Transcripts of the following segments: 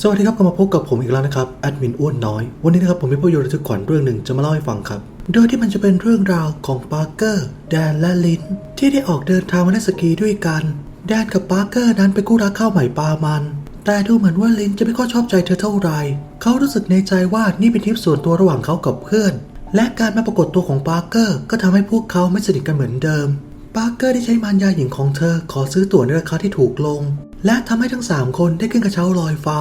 สวัสดีครับกลับมาพบกับผมอีกแล้วนะครับแอดมินอ้วนน้อย วันนี้นะครับผมมีภาพยนตร์ระทึกขวัญเรื่องหนึ่งจะมาเล่าให้ฟังครับ โดยที่มันจะเป็นเรื่องราวของปาร์เกอร์แดนและลินที่ได้ออกเดินทางมาเล่นสกีด้วยกัน แดนกับปาร์เกอร์นั้นเป็นคู่รักข้าวใหม่ปลามัน แต่ดูเหมือนว่าลินจะไม่ค่อยชอบใจเธอเท่าไหร่เขารู้สึกในใจว่านี่เป็นทริปส่วนตัวระหว่างเขากับเพื่อน และการมาปรากฏตัวของปาร์เกอร์ก็ทำให้พวกเขาไม่สนิทกันเหมือนเดิม ปาร์เกอร์ได้ใช้มารยาหญิงของเธอขอซื้อตั๋วในราคาที่ถูกลง และทำให้ทั้งสามคนได้ขึ้นกระเช้าลอยฟ้า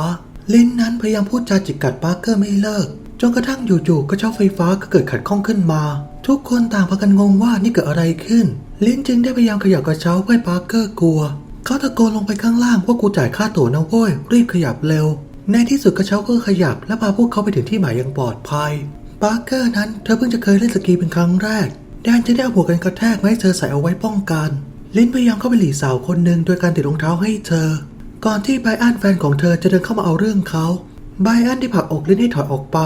ลินนั้นพยายามพูดจาจิกกัดปาร์เกอร์ไม่เลิก จนกระทั่งอยู่ๆกระเช้าไฟฟ้าก็เกิดขัดข้องขึ้นมา ทุกคนต่างพากันงงว่านี่เกิดอะไรขึ้น ลินจึงได้พยายามขยับกระเช้าเพื่อปาร์เกอร์กลัว เขาตะโกนลงไปข้างล่างว่ากูจ่ายค่าตั๋วนะเว้ยรีบขยับเร็ว ในที่สุดกระเช้าก็ขยับและพาพวกเขาไปถึงที่หมายอย่างปลอดภัย ปาร์เกอร์นั้นเธอเพิ่งจะเคยเล่นสกีเป็นครั้งแรก แดนจะได้เอาหัวกันกระแทกมาให้เธอใส่เอาไว้ป้องกัน ลินพยายามเข้าไปหลีสาวคนหนึ่งโดยการติดรองเท้าให้เธอ ก่อนที่ไบรอันแฟนของเธอจะเดินเข้ามาเอาเรื่องเขาไบรอันได้ผลักอกลินให้ถอยออกไป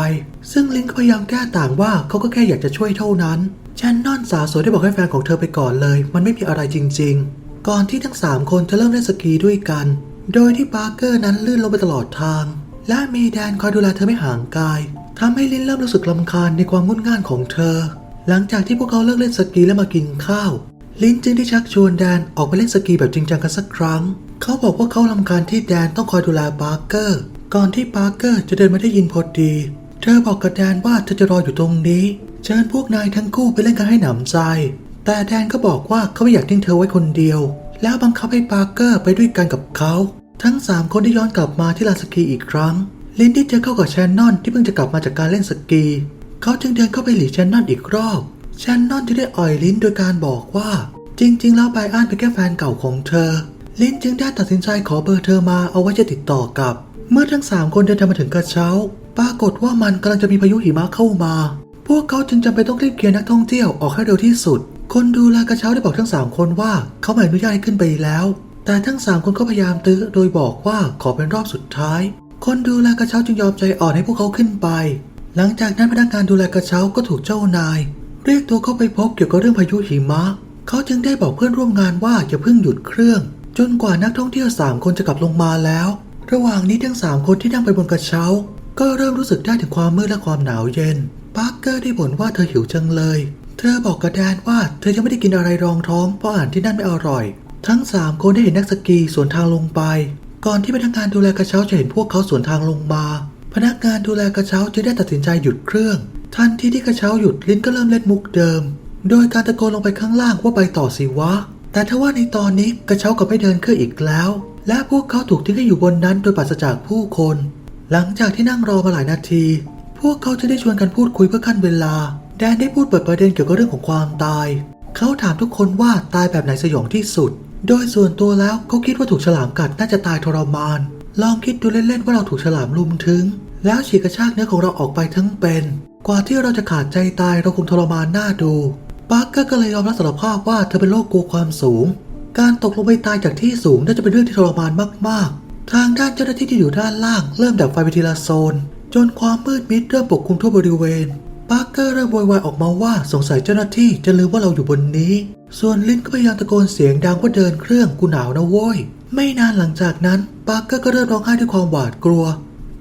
ซึ่งลินก็พยายามแก้ต่างว่าเขาก็แค่อยากจะช่วยเท่านั้นแชนนอนสาวสวยได้บอกให้แฟนของเธอไปก่อนเลย มันไม่มีอะไรจริง ๆ ก่อนที่ทั้งสามคนจะเริ่มเล่นสกีด้วยกัน โดยที่ปาร์เกอร์นั้นลื่นลงไปตลอดทาง และมีแดนคอยดูแลเธอไม่ห่างกายทำให้ลินเริ่มรู้สึกลำคาญในความงุ่นง่านของเธอ หลังจากที่พวกเขาเลิกเล่นสกีและมากินข้าว ลินจึงได้ชักชวนแดนออกไปเล่นสกีแบบจริงจังกันสักครั้ง เขาบอกว่าเขาลำคาญที่แดนต้องคอยดูแลปาร์เกอร์ ก่อนที่ปาร์เกอร์จะเดินมาได้ยินพอดี เธอบอกกับแดนว่าเธอจะรออยู่ตรงนี้ เชิญพวกนายทั้งคู่ไปเล่นกันให้หนำใจ แต่แดนก็บอกว่าเขาไม่อยากทิ้งเธอไว้คนเดียว แล้วบังคับให้ปาร์เกอร์ไปด้วยกันกับเขา ทั้งสามคนได้ย้อนกลับมาที่ลานสกีอีกครั้ง ลินได้เจอเข้ากับแชนนอนที่เพิ่งจะกลับมาจากการเล่นสกี เขาจึงเดินเข้าไปหลีแชนนอนอีกรอบ แชนนอนจึงได้อ่อยลิ้นโดยการบอกว่า จริง ๆ แล้วไบอันเป็นแค่แฟนเก่าของเธอ ลิ้นจึงได้ตัดสินใจขอเบอร์เธอมาเอาไว้จะติดต่อกับ เมื่อทั้งสามคนเดินทางมาถึงกระเช้า ปรากฏว่ามันกำลังจะมีพายุหิมะเข้ามา พวกเขาจึงจำเป็นต้องรีบเคลียร์นักท่องเที่ยวออกให้เร็วที่สุด คนดูแลกระเช้าได้บอกทั้งสามคนว่าเขาไม่อนุญาตให้ขึ้นไปแล้ว แต่ทั้งสามคนก็พยายามตื้อโดยบอกว่าขอเป็นรอบสุดท้าย คนดูแลกระเช้าจึงยอมใจอ่อนให้พวกเขาขึ้นไป หลังจากนั้นพนักงานดูแลกระเช้าก็ถูกเจ้านาย เรียกตัวเข้าไปพบเกี่ยวกับเรื่องพายุหิมะ เขาจึงได้บอกเพื่อนร่วมงานว่าอย่าเพิ่งหยุดเครื่อง จนกว่านักท่องเที่ยวสามคนจะกลับลงมาแล้ว ระหว่างนี้ทั้งสามคนที่นั่งไปบนกระเช้า ก็เริ่มรู้สึกได้ถึงความมืดและความหนาวเย็นปาร์เกอร์ได้บ่นว่าเธอหิวจังเลย เธอบอกกับแดนว่าเธอยังไม่ได้กินอะไรรองท้องเพราะอาหารที่นั่นไม่อร่อย ทั้งสามคนได้เห็นนักสกีสวนทางลงไป ก่อนที่พนักงานดูแลกระเช้าจะเห็นพวกเขาสวนทางลงมา พนักงานดูแลกระเช้าจึงได้ตัดสินใจหยุดเครื่อง ทันทีที่กระเช้าหยุดลินก็เริ่มเล่นมุกเดิม โดยการตะโกนลงไปข้างล่างว่าไปต่อสิวะ แต่ทว่าในตอนนี้กระเช้าก็ไม่เดินเครื่องอีกแล้ว และพวกเขาถูกทิ้งให้อยู่บนนั้นโดยปราศจากผู้คน หลังจากที่นั่งรอมาหลายนาที พวกเขาจะได้ชวนกันพูดคุยเพื่อขั้นเวลา แดนได้พูดเปิดประเด็นเกี่ยวกับเรื่องของความตาย เขาถามทุกคนว่าตายแบบไหนสยองที่สุด โดยส่วนตัวแล้วเขาคิดว่าถูกฉลามกัดน่าจะตายทรมาน ลองคิดดูเล่นๆว่าเราถูกฉลามลุมถึง แล้วฉีกกระชากเนื้อของเราออกไปทั้งเป็น กว่าที่เราจะขาดใจตายเราคงทรมานหน่าดูปาร์เกอร์ก็เลยยอมรับสารภาพว่าเธอเป็นโรคกลัวความสูง การตกลงไปตายจากที่สูงน่าจะเป็นเรื่องที่ทรมานมากๆ ทางด้านเจ้าหน้าที่ที่อยู่ด้านล่างเริ่มดับไฟไปทีละโซน จนความมืดมิดเริ่มปกคลุมทั่วบริเวณปาร์เกอร์เริ่มโวยวายออกมาว่าสงสัยเจ้าหน้าที่จะลืมว่าเราอยู่บนนี้ ส่วนลินก็พยายามตะโกนเสียงดังว่าเดินเครื่องกูหนาวนะโว้ย ไม่นานหลังจากนั้นปาร์เกอร์ก็เริ่มร้องไห้ด้วยความหวาดกลัว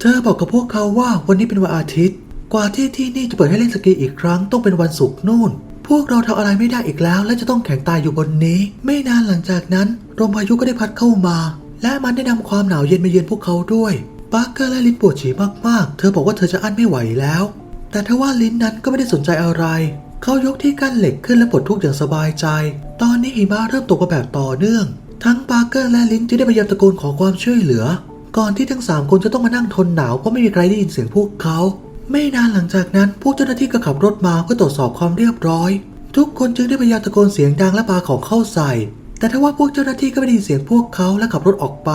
เธอบอกกับพวกเขาว่าวันนี้เป็นวันอาทิตย์ กว่าที่ที่นี่จะเปิดให้เล่นสกีอีกครั้งต้องเป็นวันศุกร์นู่น พวกเราทำอะไรไม่ได้อีกแล้ว และจะต้องแข็งตายอยู่บนนี้ ไม่นานหลังจากนั้นลมพายุก็ได้พัดเข้ามา และมันได้นำความหนาวเย็นมาเยือนพวกเขาด้วยปาร์เกอร์และลินปวดฉี่มากๆ เธอบอกว่าเธอจะอั้นไม่ไหวแล้ว แต่ทว่าลินนั้นก็ไม่ได้สนใจอะไร เขายกที่กั้นเหล็กขึ้นและปลดทุกอย่างสบายใจ ตอนนี้หิมะเริ่มตกมาแบบต่อเนื่อง ทั้งปาร์เกอร์และลินจึงได้พยายามตะโกนขอความช่วยเหลือ ก่อนที่ทั้งสามคนจะต้องมานั่งทนหนาวเพราะไม่มีใครได้ยินเสียงพวกเขา ไม่นานหลังจากนั้นพวกเจ้าหน้าที่ก็ขับรถมาเพื่อตรวจสอบความเรียบร้อย ทุกคนจึงได้พยายามตะโกนเสียงดังและปาของเข้าใส่ แต่ทว่าพวกเจ้าหน้าที่ก็ไม่ได้ยินเสียงพวกเขาและขับรถออกไป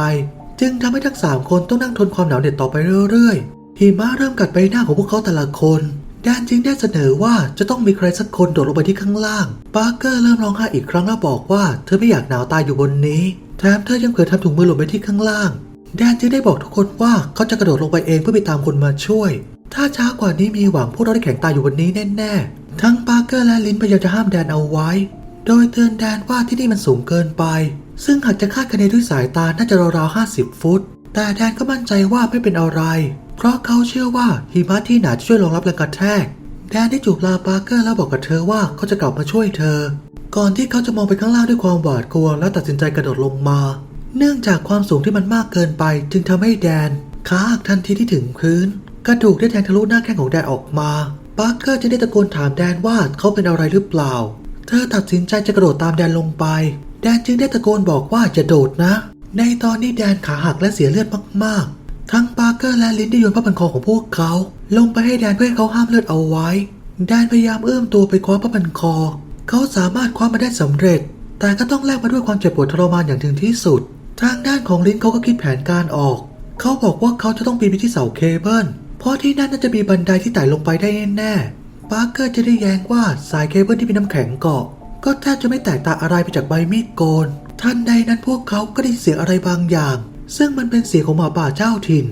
จึงทำให้ทั้งสามคนต้องนั่งทนความหนาวเหน็บต่อไปเรื่อยๆหิมะเริ่มกัดใบหน้าของพวกเขาแต่ละคนแดนจึงได้เสนอว่าจะต้องมีใครสักคนโดดลงไปที่ข้างล่างปาร์เกอร์เริ่มร้องไห้อีกครั้งแล้วบอกว่าเธอไม่อยากหนาวตายอยู่บนนี้แถมเธอยังเผลอทำถุงมือหล่นไปที่ข้างล่าง แดนจึงได้บอกทุกคนว่าเขาจะกระโดดลงไปเองเพื่อไปตามคนมาช่วย ถ้าช้ากว่านี้มีหวังพวกเราได้แข็งตายอยู่บนนี้แน่ๆ ทั้งปาร์เกอร์และลินพยายามจะห้ามแดนเอาไว้ โดยเตือนแดนว่าที่นี่มันสูงเกินไป ซึ่งหากจะคาดคะเนด้วยสายตา น่าจะราวๆ50ฟุต แต่แดนก็มั่นใจว่าไม่เป็นอะไร เพราะเขาเชื่อว่าหิมะที่หนาจะช่วยรองรับแรงกระแทก แดนได้จูบลาปาร์เกอร์แล้วบอกกับเธอว่าเขาจะกลับมาช่วยเธอ ก่อนที่เขาจะมองไปข้างล่างด้วยความหวาดกลัว แล้วตัดสินใจกระโดดลงมา เนื่องจากความสูงที่มันมากเกินไป จึงทำให้แดนขาหักทันทีที่ถึงพื้น กระดูกได้แทงทะลุหน้าแข้งของแดนออกมาปาร์เกอร์จึงได้ตะโกนถามแดนว่าเขาเป็นอะไรหรือเปล่า เธอตัดสินใจจะกระโดดตามแดนลงไป แดนจึงได้ตะโกนบอกว่าจะโดดนะ ในตอนนี้แดนขาหักและเสียเลือดมากๆ ทั้งปาร์เกอร์และลินได้โยนผ้าพันคอของพวกเขา ลงไปให้แดนเพื่อให้เขาห้ามเลือดเอาไว้ แดนพยายามเอื้อมตัวไปคว้าผ้าพันคอ เขาสามารถคว้ามาได้สำเร็จ แต่ก็ต้องแลกมาด้วยความเจ็บปวดทรมานอย่างถึงที่สุด ทางด้านของลินเขาก็คิดแผนการออก เขาบอกว่าเขาจะต้องปีนไปที่เสาเคเบิล เพราะที่นั่นน่าจะมีบันไดที่ไต่ลงไปได้แน่ๆปาร์เกอร์จะได้แย้งว่าสายเคเบิลที่มีน้ำแข็งเกาะ ก็แทบจะไม่แตกต่างอะไรไปจากใบมีดโกน ทันใดนั้นพวกเขาก็ได้เสียงอะไรบางอย่าง ซึ่งมันเป็นเสียงของหมาป่าเจ้าถิ่น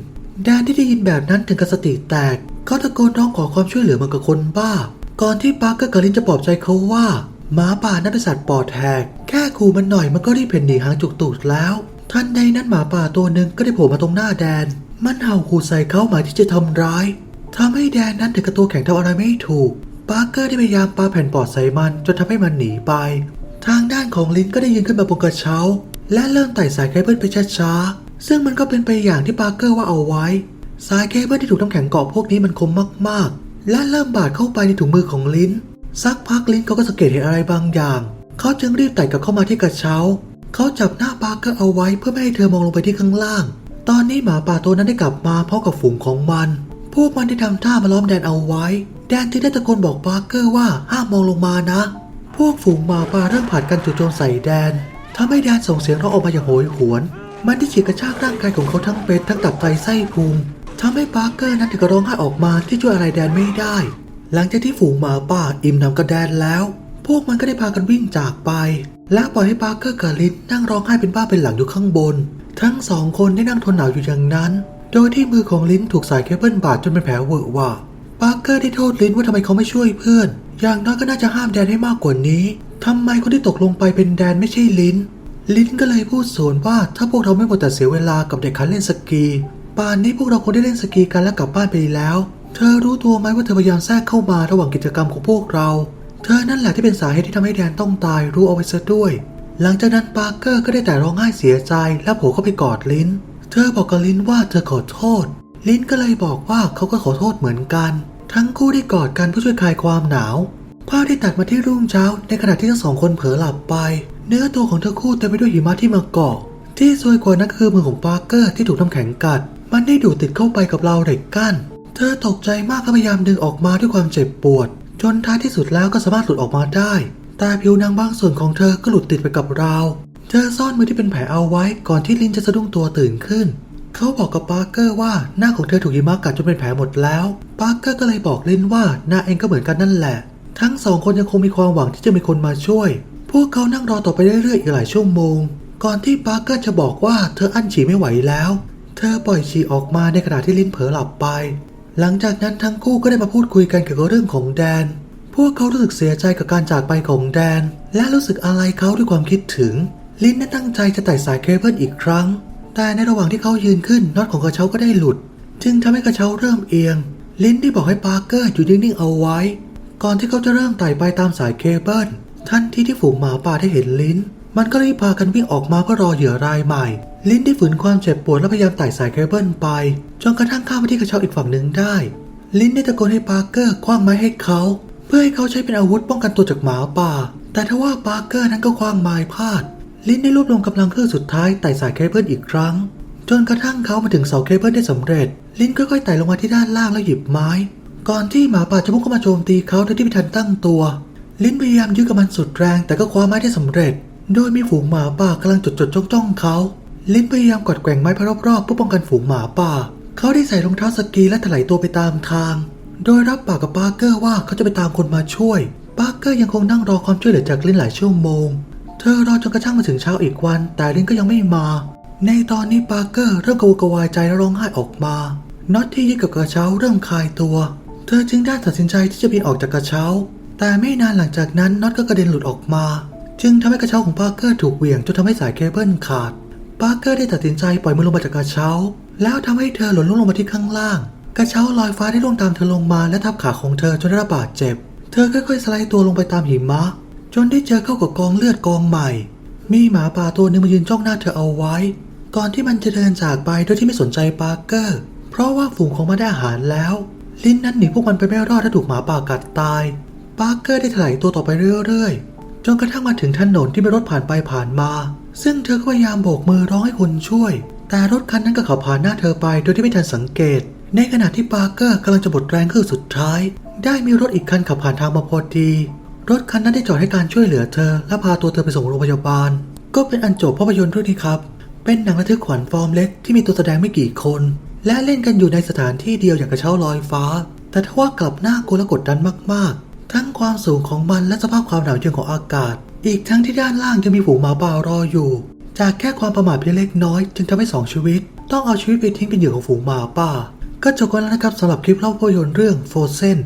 แดนที่ได้ยินแบบนั้นถึงกับสติแตกเขาตะโกนร้องขอความช่วยเหลือเหมือนกับคนบ้า ก่อนที่ปาร์เกอร์กับลินจะปลอบใจเขาว่าหมาป่านั้นเป็นสัตว์ปอดแหกแค่ขู่มันหน่อยมันก็รีบเพ่นหนีหางจุกตูดแล้ว ทันใดนั้นหมาป่าตัวหนึ่งก็ได้โผล่มาตรงหน้าแดน มันเห่าขู่ใส่เขาหมายที่จะทำร้ายทำให้แดนนั้นถึงกับตัวแข็งทำอะไรไม่ถูกปาร์เกอร์ได้พยายามปาแผ่นปอดใส่มันจนทำให้มันหนีไป ทางด้านของลินก็ได้ยืนขึ้นมาบนกระเช้า และเริ่มไต่สายเคเบิลไปช้าๆซึ่งมันก็เป็นไปอย่างที่ปาร์เกอร์ว่าเอาไว้ สายเคเบิลที่ถูกน้ำแข็งเกาะพวกนี้มันคมมากๆ และเริ่มบาดเข้าไปในถุงมือของลินสักพักลินเขาก็สังเกตเห็นอะไรบางอย่าง เขาจึงรีบไต่กลับเข้ามาที่กระเช้า เขาจับหน้าปาร์เกอร์เอาไว้เพื่อไม่ให้เธอมองลงไปที่ข้างล่าง ตอนนี้หมาป่าตัวนั้นได้กลับมาพร้อมกับฝูงของมัน พวกมันได้ทำท่ามาล้อมแดนเอาไว้ แดนจึงได้ตะโกนบอกปาร์เกอร์ว่าห้ามมองลงมานะ พวกฝูงหมาป่าเริ่มผ่านกันจู่โจมใส่แดนทำให้แดนส่งเสียงร้องออกมาอย่างโหยหวน มันได้ฉีกกระชากร่างกายของเขาทั้งเป็นทั้งตับไตไส้พุงทำให้ปาร์เกอร์นั้นถึงกับร้องไห้ออกมาที่ช่วยอะไรแดนไม่ได้ หลังจากที่ฝูงหมาป่าอิ่มหนำกับแดนแล้ว พวกมันก็ได้พากันวิ่งจากไป และปล่อยให้ปาร์เกอร์กับลินนั่งร้องไห้เป็นบ้าเป็นหลังอยู่ข้างบน ทั้งสองคนได้นั่งทนหนาวอยู่อย่างนั้น โดยที่มือของลินถูกสายเคเบิลบาดจนเป็นแผลเวอะวะปาร์เกอร์ได้โทษลินว่าทำไมเขาไม่ช่วยเพื่อน อย่างน้อยก็น่าจะห้ามแดนให้มากกว่านี้ทำไมคนที่ตกลงไปเป็นแดนไม่ใช่ลินลินก็เลยพูดสวนว่าถ้าพวกเราไม่หมดแต่เสียเวลากับเด็กคันเล่นสกีป่านนี้พวกเราคงได้เล่นสกีกันและกลับบ้านไปแล้ว เธอรู้ตัวไหมว่าเธอพยายามแทรกเข้ามาระหว่างกิจกรรมของพวกเรา เธอนั่นแหละที่เป็นสาเหตุที่ทำให้แดนต้องตายรู้เอาไว้ซะด้วย หลังจากนั้นปาร์เกอร์ก็ได้แต่ร้องไห้เสียใจและโผล่เข้าไปกอดลินเธอบอกกับลินว่าเธอขอโทษ ลินก็เลยบอกว่าเขาก็ขอโทษเหมือนกัน ทั้งคู่ได้กอดกันเพื่อช่วยคลายความหนาวภาพได้ตัดมาที่รุ่งเช้า ในขณะที่ทั้งสองคนเผลอหลับไป เนื้อตัวของทั้งคู่เต็มไปด้วยหิมะที่มาเกาะที่ซวยกว่านั้นคือมือของปาร์เกอร์ที่ถูกน้ำแข็งกัด มันได้ดูดติดเข้าไปกับเราเหล็กกั้น เธอตกใจมากและพยายามดึงออกมาด้วยความเจ็บปวด จนท้ายที่สุดแล้วก็สามารถหลุดออกมาได้ แต่ผิวหนางบางส่วนของเธอก็หลุดติดไปกับราว เธอซ่อนมือที่เป็นแผลเอาไว้ก่อนที่ลินจะสะดุ้งตัวตื่นขึ้น เขาบอกกับปาร์เกอร์ว่าหน้าของเธอถูกหิมะกัดจนเป็นแผลหมดแล้ว ปาร์เกอร์ก็เลยบอกลินว่าหน้าเองก็เหมือนกันนั่นแหละ ทั้งสองคนยังคงมีความหวังที่จะมีคนมาช่วย พวกเขานั่งรอต่อไปเรื่อยๆอีกหลายชั่วโมง ก่อนที่ปาร์เกอร์จะบอกว่าเธออั้นฉี่ไม่ไหวแล้ว เธอปล่อยฉี่ออกมาในขณะที่ลินเผลอหลับไป หลังจากนั้นทั้งคู่ก็ได้มาพูดคุยกันเกี่ยวกับเรื่องของแดน วกเขารู้สึกเสียใจกับการจากไปของแดน และรู้สึกอะไรเขาด้วยความคิดถึง ลินนั้ตั้งใจจะไต่สายเคเบิลอีกครั้ง แต่ในระหว่างที่เขายืนขึ้นน็อตของกระเช้าก็ได้หลุด จึงทำให้กระเช้าเริ่มเอียง ลินได้บอกให้ปาร์เกอร์อยู่นิ่งๆเอาไว้ ก่อนที่เขาจะเริ่มไต่ไปตามสายเคเบิลทันทีที่ฝูงหมาป่าได้เห็นลินมันก็รีบพากันวิ่งออกมาเพื่อรอเหยื่อรายใหม่ ลินได้ฝืนความเจ็บปวดและพยายามไต่สายเคเบิลไป จนกระทั่งข้ามไปที่กระเช้าอีกฝั่งหนึ่งได้ ลินได้ตะโกนให้ปาร์เกอร์คว้างไม้ให้เขา พื่อให้เขาใช้เป็นอาวุธป้องกันตัวจากหมาป่า แต่ทว่าปาร์เกอร์นั้นก็คว้างไม้พลาด ลินได้รวบรวมกำลังเครื่องสุดท้ายไต่สายเคเบิลอีกครั้ง จนกระทั่งเขามาถึงเสาเคเบิลได้สำเร็จ ลินค่อยๆไต่ลงมาที่ด้านล่างแล้วหยิบไม้ ก่อนที่หมาป่าจะพุ่งเข้ามาโจมตีเขาโดยที่ไม่ทันตั้งตัว ลินพยายามยื้อกับมันสุดแรง แต่ก็คว้าไม้ได้สำเร็จ โดยมีฝูงหมาป่ากำลังจดจดจ้องจ้องๆเขา ลินพยายามกดแกว่งไม้ไปรอบๆเพื่อป้องกันฝูงหมาป่า เขาได้ใส่รองเท้าสกีและถลายตัวไปตามทาง โดยรับปากกับปาร์เกอร์ว่าเขาจะไปตามคนมาช่วย ปาร์เกอร์ยังคงนั่งรอความช่วยเหลือจากลินหลายชั่วโมง เธอรอจนกระทั่งมาถึงเช้าอีกวัน แต่ลินก็ยังไม่มา ในตอนนี้ปาร์เกอร์เริ่มกระวนกระวายใจและร้องไห้ออกมา น็อตที่ยึดกับกระเช้าเริ่มคลายตัว เธอจึงได้ตัดสินใจที่จะบินออกจากกระเช้า แต่ไม่นานหลังจากนั้นน็อตก็กระเด็นหลุดออกมา จึงทำให้กระเช้าของปาร์เกอร์ถูกเหวี่ยงจนทำให้สายเคเบิลขาด ปาร์เกอร์ได้ตัดสินใจปล่อยมือลงมาจากกระเช้า แล้วทำให้เธอหล่นลงมาที่ข้างล่าง กระเช้าลอยฟ้าได้ล่วงตามเธอลงมาและทับขาของเธอจนได้รับบาดเจ็บ เธอค่อยๆสไลด์ตัวลงไปตามหิมะ จนได้เจอเข้ากับกองเลือดกองใหม่ มีหมาป่าตัวหนึ่งมายืนจ้องหน้าเธอเอาไว้ ก่อนที่มันจะเดินจากไปโดยที่ไม่สนใจปาร์เกอร์ เพราะว่าฝูงของมันได้อาหารแล้ว ลิ้นนั้นหนีพวกมันไปไม่รอดและถูกหมาป่ากัดตาย ปาร์เกอร์ได้ถลายตัวต่อไปเรื่อยๆ จนกระทั่งมาถึงถนนที่มีรถผ่านไปผ่านมา ซึ่งเธอก็พยายามโบกมือร้องให้คนช่วย แต่รถคันนั้นก็ขับผ่านหน้าเธอไปโดยที่ไม่ทันสังเกต ในขณะที่ปาร์เกอร์กำลังจะบดแรงเครื่องสุดท้าย ได้มีรถอีกคันขับผ่านทางมาพอดี รถคันนั้นได้จอดให้การช่วยเหลือเธอ และพาตัวเธอไปส่งโรงพยาบาล ก็เป็นอันจบภาพยนตร์เรื่องนี้ครับ เป็นหนังระทึกขวัญฟอร์มเล็กที่มีตัวแสดงไม่กี่คน และเล่นกันอยู่ในสถานที่เดียวอย่างกระเช้าลอยฟ้า แต่ทว่ากลับน่ากลัวและกดดันมากๆ ทั้งความสูงของมันและสภาพความหนาวเย็นของอากาศ อีกทั้งที่ด้านล่างยังมีฝูงหมาป่ารออยู่ จากแค่ความประมาทเพียงเล็กน้อย จึงทำให้สองชีวิต ต้องเอาชีวิตไปทิ้งเป็นเหยื่อของฝูงหมาป่า ก็จบกันแล้วนะครับสำหรับคลิปเล่าภาพยนตร์เรื่อง Frozen